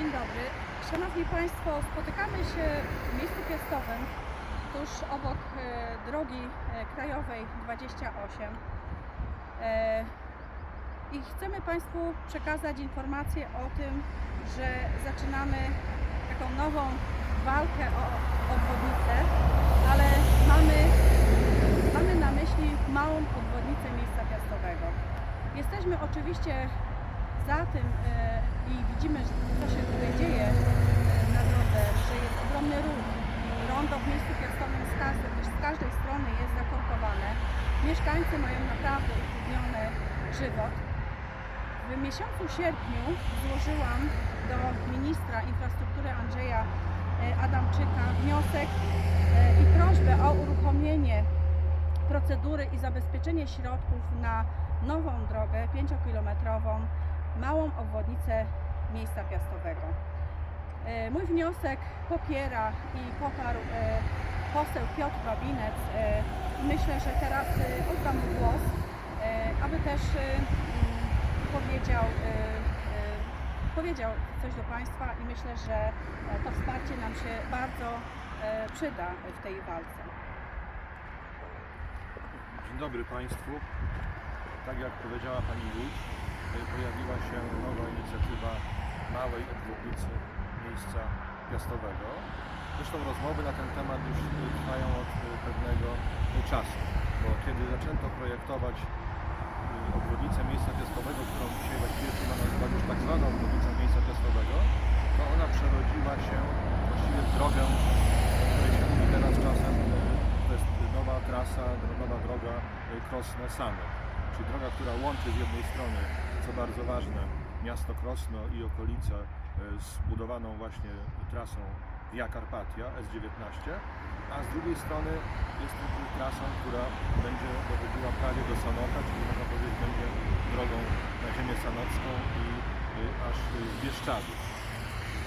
Dzień dobry. Szanowni Państwo, spotykamy się w miejscu piastowym tuż obok e, drogi e, krajowej 28 e, i chcemy Państwu przekazać informację o tym, że zaczynamy taką nową walkę o obwodnicę, ale mamy, mamy na myśli małą obwodnicę miejsca piastowego. Jesteśmy oczywiście za tym e, i widzimy, co się tutaj dzieje e, na drodze, że jest ogromny ruch. Rondo w miejscu piastowym z każdej, z każdej strony jest zakorkowane. Mieszkańcy mają naprawdę utrudniony żywot. W miesiącu sierpniu złożyłam do ministra infrastruktury Andrzeja e, Adamczyka wniosek i prośbę o uruchomienie procedury i zabezpieczenie środków na nową drogę 5-kilometrową, małą obwodnicę miejsca piastowego. E, Mój wniosek popiera i poparł e, poseł Piotr Babinec. e, Myślę, że teraz oddam mu głos, aby też powiedział, powiedział coś do Państwa i myślę, że to wsparcie nam się bardzo przyda w tej walce. Dzień dobry Państwu. Tak jak powiedziała Pani Wójt, pojawiła się nowa inicjatywa małej obwodnicy miejsca piastowego. Zresztą rozmowy na ten temat już y, trwają od y, pewnego y, czasu, bo kiedy zaczęto projektować obwodnicę miejsca piastowego, którą dzisiaj właściwie trzeba nazywać już tak zwaną obwodnicą miejsca piastowego, to ona przerodziła się właściwie w drogę, której się mówi teraz czasem, to jest nowa trasa, nowa droga y, Krosno-Sanek, czyli droga, która łączy z jednej strony, co bardzo ważne, miasto Krosno i okolice y, z budowaną właśnie trasą Via Carpatia S19, a z drugiej strony jest to trasą, która będzie dochodziła prawie do Sanoka, czyli można powiedzieć będzie drogą na ziemię sanocką i y, aż w Bieszczady.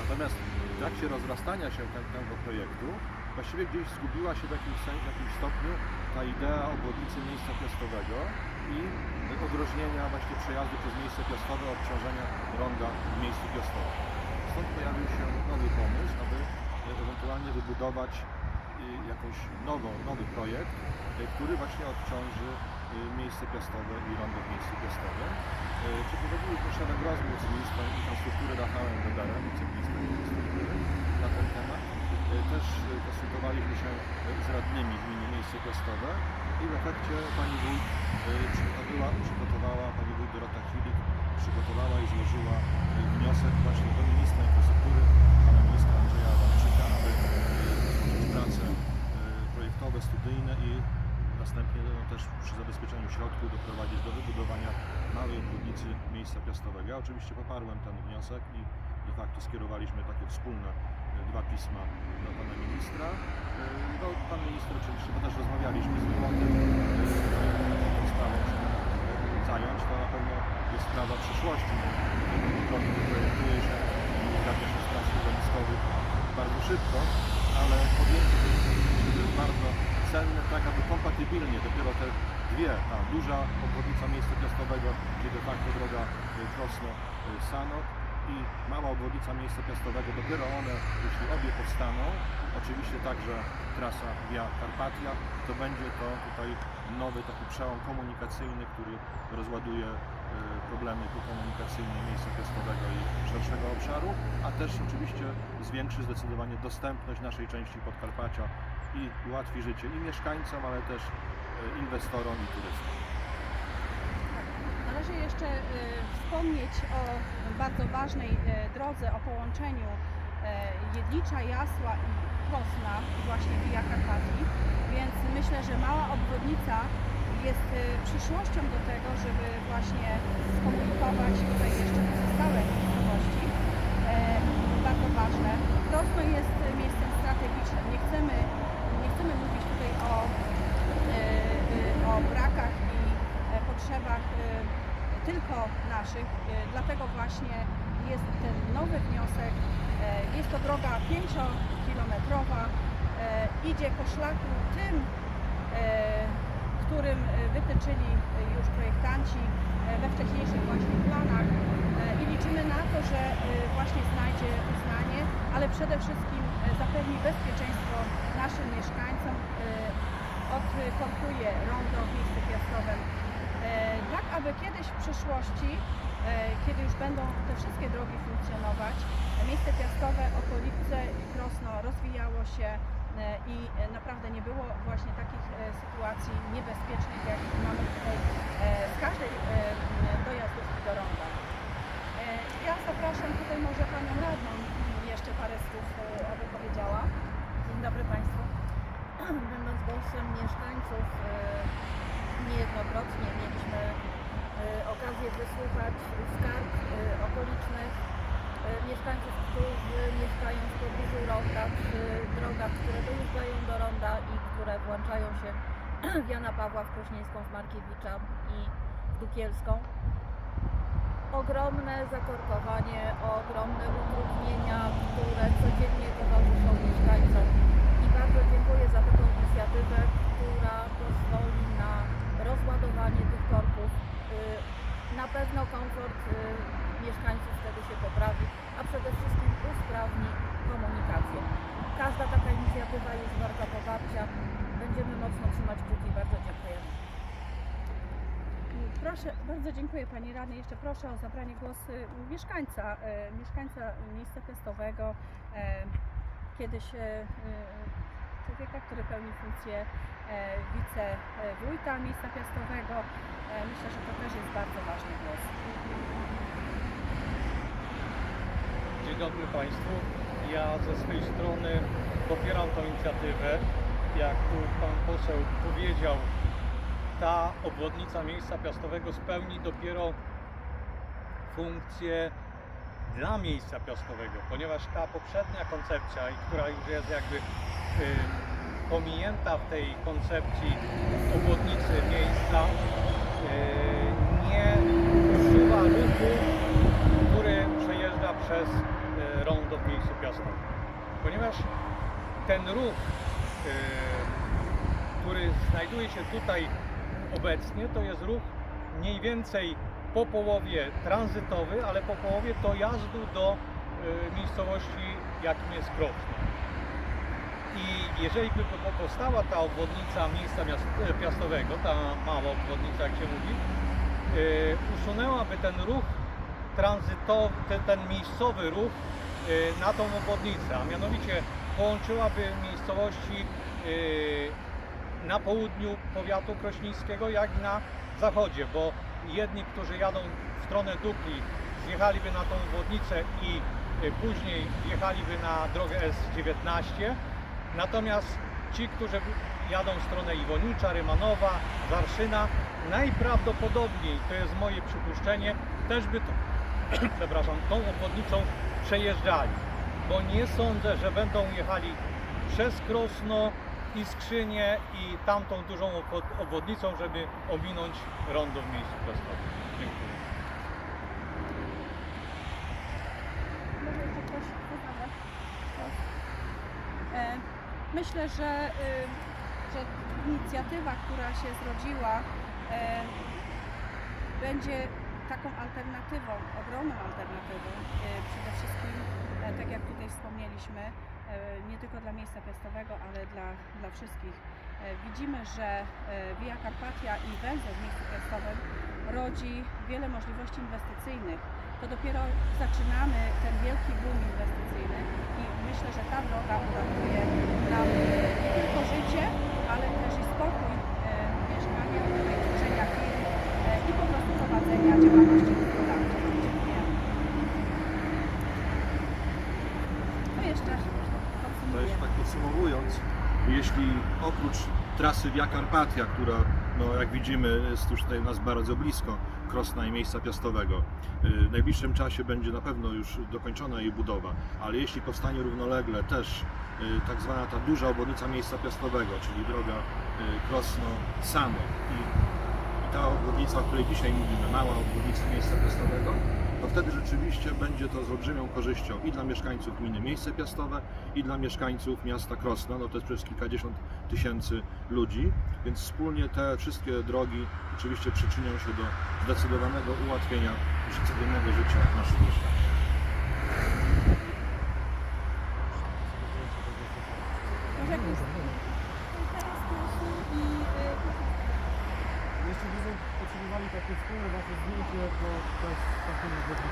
Natomiast w trakcie rozrastania się te- tego projektu właściwie gdzieś zgubiła się w jakimś, w jakimś stopniu ta idea obwodnicy miejsca piastowego i odróżnienia właśnie przejazdu przez miejsce piastowe, obciążenia ronda w miejscu piastowym. Stąd pojawił się nowy pomysł, aby ewentualnie wybudować y, jakąś nową, nowy projekt, y, który właśnie odciąży y, miejsce piastowe i rondo w miejscu piastowym. Przeprowadziliśmy szereg rozmów z ministrem infrastruktury Rafałem Weberem, wiceministrem infrastruktury na ten temat. Też konsultowaliśmy się z radnymi gminy miejsce piastowe i w efekcie pani wójt y, przygotowała, przygotowała pani wójt Dorota Chwilik przygotowała i złożyła y, wniosek właśnie do ministra infrastruktury, pana ministra Andrzeja Adamczyka, aby rozpocząć prace y, projektowe, studyjne i następnie no, też przy zabezpieczeniu środków doprowadzić do wybudowania małej obwodnicy miejsca piastowego. Ja oczywiście poparłem ten wniosek i de facto skierowaliśmy takie wspólne dwa pisma do pana ministra. Y, No, pan minister oczywiście, bo też rozmawialiśmy z nim o tym, y, tą sprawą się y, zająć, to na pewno jest sprawa przyszłości. Drogi projektuje się zgadza się z prac środowiskowych bardzo szybko, ale podjęcie tej inicjatywy jest bardzo cenne, tak aby kompatybilnie dopiero te dwie, ta duża obwodnica miejsca piastowego, czyli de facto droga y, Krosno-Sanok i mała obwodnica miejsca piastowego, dopiero one, jeśli obie powstaną, oczywiście także trasa Via Carpatia, to będzie to tutaj nowy taki przełom komunikacyjny, który rozładuje y, problemy komunikacyjne miejsca piastowego i szerszego obszaru, a też oczywiście zwiększy zdecydowanie dostępność naszej części Podkarpacia i ułatwi życie i mieszkańcom, ale też y, inwestorom i turystom. Jeszcze e, wspomnieć o bardzo ważnej e, drodze, o połączeniu e, Jedlicza, Jasła i Krosna, właśnie Via Carpatii, więc myślę, że mała obwodnica jest przyszłością do tego, żeby właśnie skomunikować tutaj jeszcze pozostałe miejscowości. E, Bardzo ważne. Krosno jest e, miejscem strategicznym. Nie chcemy, nie chcemy mówić tutaj o, e, e, o brakach i e, potrzebach e, tylko naszych, e, dlatego właśnie jest ten nowy wniosek. E, Jest to droga 5-kilometrowa, e, idzie po szlaku tym, e, którym e, wytyczyli już projektanci e, we wcześniejszych właśnie planach. I liczymy na to, że właśnie znajdzie uznanie, ale przede wszystkim zapewni bezpieczeństwo naszym mieszkańcom, odkorkuje rondo w miejscu piastowym, tak aby kiedyś w przyszłości, kiedy już będą te wszystkie drogi funkcjonować, miejsce piastowe, okolice Krosno rozwijało się i e, naprawdę nie było właśnie takich e, sytuacji niebezpiecznych, jak mamy tutaj e, z każdej e, dojazdówki do ronda. E, Ja zapraszam tutaj może Panią Radną jeszcze parę słów, e, aby powiedziała. Dzień dobry Państwu. Będąc głosem mieszkańców, e, niejednokrotnie mieliśmy e, okazję wysłuchać skarg e, okolicznych e, mieszkańców, którzy mieszkają w pobliżu ronda, przy drogach, które dojeżdżają do ronda i które włączają się w Jana Pawła w Krośnieńską z Markiewicza i w Dukielską. Ogromne zakorkowanie, ogromne utrudnienia, które codziennie towarzyszą mieszkańcom. I bardzo dziękuję za taką inicjatywę, która pozwoli na rozładowanie tych korków. Y, Na pewno komfort y, mieszkańców wtedy się poprawi, a przede wszystkim usprawni komunikację. Każda taka inicjatywa jest warta poparcia. Będziemy mocno trzymać kciuki. Bardzo dziękujemy. Proszę, bardzo dziękuję Pani Radnej. Jeszcze proszę o zabranie głosu mieszkańca, e, mieszkańca miejsca testowego, e, kiedyś e, człowieka, który pełni funkcję wicewójta miejsca piastowego. Myślę, że to też jest bardzo ważny głos. Dzień dobry Państwu. Ja ze swojej strony popieram tą inicjatywę. Jak tu Pan poseł powiedział, ta obwodnica miejsca piastowego spełni dopiero funkcję dla miejsca piastowego, ponieważ ta poprzednia koncepcja, która już jest jakby pominięta w tej koncepcji obwodnicy miejsca, nie usuwa ruchu który przejeżdża przez e, rondo w miejscu piastowym. Ponieważ ten ruch, który znajduje się tutaj obecnie, to jest ruch mniej więcej po połowie tranzytowy, ale po połowie dojazdu do e, miejscowości, jakim jest Krosno. I jeżeli by po- powstała ta obwodnica miejsca e, piastowego, ta mała obwodnica, jak się mówi, e, usunęłaby ten ruch tranzytowy, ten, miejscowy ruch y, na tą obwodnicę, a mianowicie połączyłaby miejscowości y, na południu powiatu krośnickiego, jak i na zachodzie, bo jedni, którzy jadą w stronę Dukli, zjechaliby na tą obwodnicę i y, później jechaliby na drogę S19, natomiast ci, którzy jadą w stronę Iwonicza, Rymanowa, Warszyna, najprawdopodobniej, to jest moje przypuszczenie, też by to, przepraszam, tą obwodnicą przejeżdżali, bo nie sądzę, że będą jechali przez Krosno i Skrzynię i tamtą dużą obwod- obwodnicą, żeby ominąć rondo w miejscu Krosnowym. Dziękuję. E, Myślę, że, y, że inicjatywa, która się zrodziła, e, będzie taką alternatywą, ogromną alternatywą. e, Przede wszystkim, tak jak tutaj wspomnieliśmy, nie tylko dla miejsca piastowego, ale dla, dla wszystkich. E, Widzimy, że e, Via Carpatia i węzeł w miejscu piastowym rodzi wiele możliwości inwestycyjnych. To dopiero zaczynamy ten wielki boom inwestycyjny i myślę, że ta droga uratuje nam e, nie tylko życie, ale też i spokój e, mieszkania, tworzenia firm e, i po prostu prowadzenia działalności gospodarczej. Dziękuję. To jeszcze To podsumuję. jeszcze tak podsumowując, jeśli oprócz trasy Via Carpatia, która no, jak widzimy jest już tutaj nas bardzo blisko Krosna i miejsca piastowego, y, w najbliższym czasie będzie na pewno już dokończona jej budowa, ale jeśli powstanie równolegle też y, tak zwana ta duża obwodnica miejsca piastowego, czyli droga y, Krosno-Samo i ta obwodnica, o której dzisiaj mówimy, mała obwodnica miejsca piastowego, to wtedy rzeczywiście będzie to z olbrzymią korzyścią i dla mieszkańców gminy Miejsce Piastowe, i dla mieszkańców miasta Krosno, no to jest przecież kilkadziesiąt tysięcy ludzi, więc wspólnie te wszystkie drogi oczywiście przyczynią się do zdecydowanego ułatwienia codziennego życia naszych mieszkańców. Może jakieś... byśmy potrzebowali takie wspólne wasze zdjęcie, bo to jest takie niezwykle